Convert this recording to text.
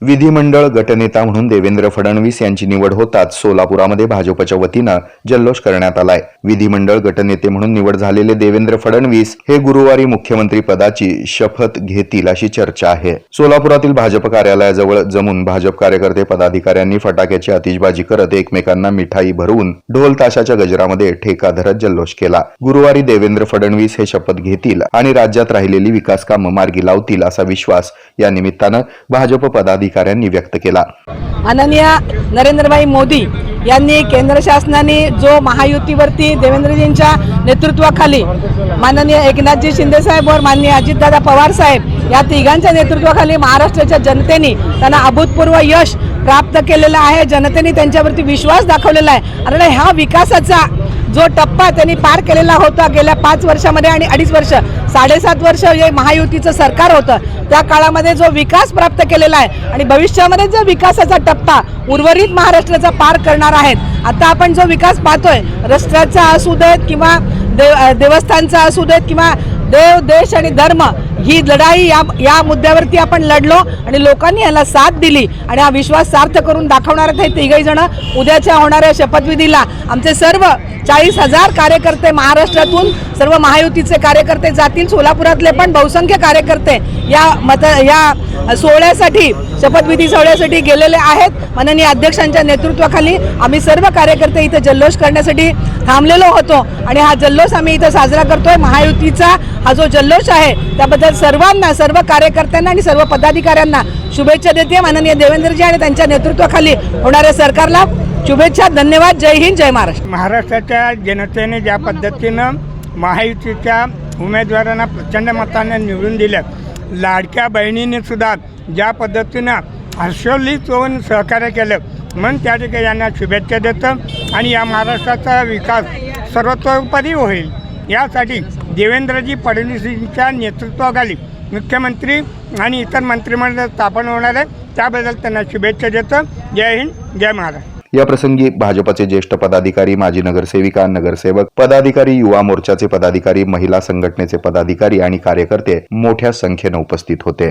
विधिमंडळ गटनेता म्हणून देवेंद्र फडणवीस यांची निवड होताच सोलापुरामध्ये भाजपच्या वतीनं जल्लोष करण्यात आलाय. विधिमंडळ गटनेते म्हणून निवड झालेले देवेंद्र फडणवीस हे गुरुवारी मुख्यमंत्री पदाची शपथ घेतील अशी चर्चा आहे. सोलापुरातील भाजप कार्यालयाजवळ जमून भाजप कार्यकर्ते पदाधिकाऱ्यांनी फटाक्याची आतिषबाजी करत एकमेकांना मिठाई भरवून ढोल ताशाच्या गजरामध्ये ठेका धरत जल्लोष केला. गुरुवारी देवेंद्र फडणवीस हे शपथ घेतील आणि राज्यात राहिलेली विकास कामं मार्गी लावतील असा विश्वास या निमित्तानं भाजप अधिकाऱ्यांनी व्यक्त केला. माननीय नरेंद्रभाई मोदी यांनी केंद्र शासनाने जो महायुतीवरती देवेंद्रजींच्या नेतृत्वाखाली माननीय एकनाथजी शिंदेसाहेब वर माननीय अजितदादा पवार साहेब या तिघांच्या नेतृत्वाखाली महाराष्ट्राच्या जनतेने त्यांना अभूतपूर्व यश प्राप्त केलेलं आहे. जनतेने त्यांच्यावरती विश्वास दाखवलेला आहे. आणि ह्या विकासाचा जो टप्पा त्यांनी पार केलेला होता गेल्या पाच वर्षामध्ये आणि अडीच वर्ष साडेसात वर्ष जे महायुतीचं सरकार होतं. त्या काळामध्ये जो विकास प्राप्त केलेला आहे आणि भविष्यामध्ये जो विकासाचा टप्पा उर्वरित महाराष्ट्राचा पार करणार आहेत आता आपण जो विकास पाहतोय रस्त्याचा असू देत किंवा देव देवस्थानचा असू देत किंवा देव देश आणि धर्म ही लढाई या या मुद्द्यावरती आपण लढलो आणि लोकांनी याला साथ दिली आणि हा विश्वास सार्थ करून दाखवणार आहेत हे तिघही जण. उद्याच्या होणाऱ्या शपथविधीला आमचे सर्व चाळीस हजार कार्यकर्ते महाराष्ट्रातून सर्व महायुतीचे कार्यकर्ते जातील सोलापुरातले पण बहुसंख्य कार्यकर्ते या मत या सोहळ्यासाठी शपथविधी सोहळ्यासाठी गेलेले आहेत. माननीय अध्यक्षांच्या नेतृत्वाखाली आम्ही सर्व कार्यकर्ते इथं जल्लोष करण्यासाठी थांबलेलो होतो आणि हा जल्लोष आम्ही इथं साजरा करतोय. महायुतीचा हा जो जल्लोष आहे त्याबद्दल सर्वांना सर्व कार्यकर्त्यांना आणि सर्व पदाधिकाऱ्यांना शुभेच्छा देते. माननीय देवेंद्रजी आणि त्यांच्या नेतृत्वाखाली होणाऱ्या सरकारला शुभेच्छा. धन्यवाद. जय हिंद जय महाराष्ट्र. महाराष्ट्राच्या जनतेने ज्या पद्धतीनं महायुतीच्या उमेदवारांना प्रचंड मताने निवडून दिलं लाडक्या बहिणीने सुद्धा ज्या पद्धतीनं हर्षोल्लित होऊन सहकार्य केलं म्हणून त्या ठिकाणी यांना शुभेच्छा देतं आणि या महाराष्ट्राचा विकास सर्वतोपरी होईल. यासाठी देवेंद्रजी फडणवीसजींच्या नेतृत्वाखाली मुख्यमंत्री आणि इतर मंत्रिमंडळ स्थापन होणार आहे. त्याबद्दल त्यांना शुभेच्छा देतो. जय हिंद जय महाराष्ट्र. या प्रसंगी भाजपचे ज्येष्ठ पदाधिकारी माजी नगरसेविका नगरसेवक पदाधिकारी युवा मोर्चाचे पदाधिकारी महिला संघटनेचे पदाधिकारी आणि कार्यकर्ते मोठ्या संख्येनं उपस्थित होते.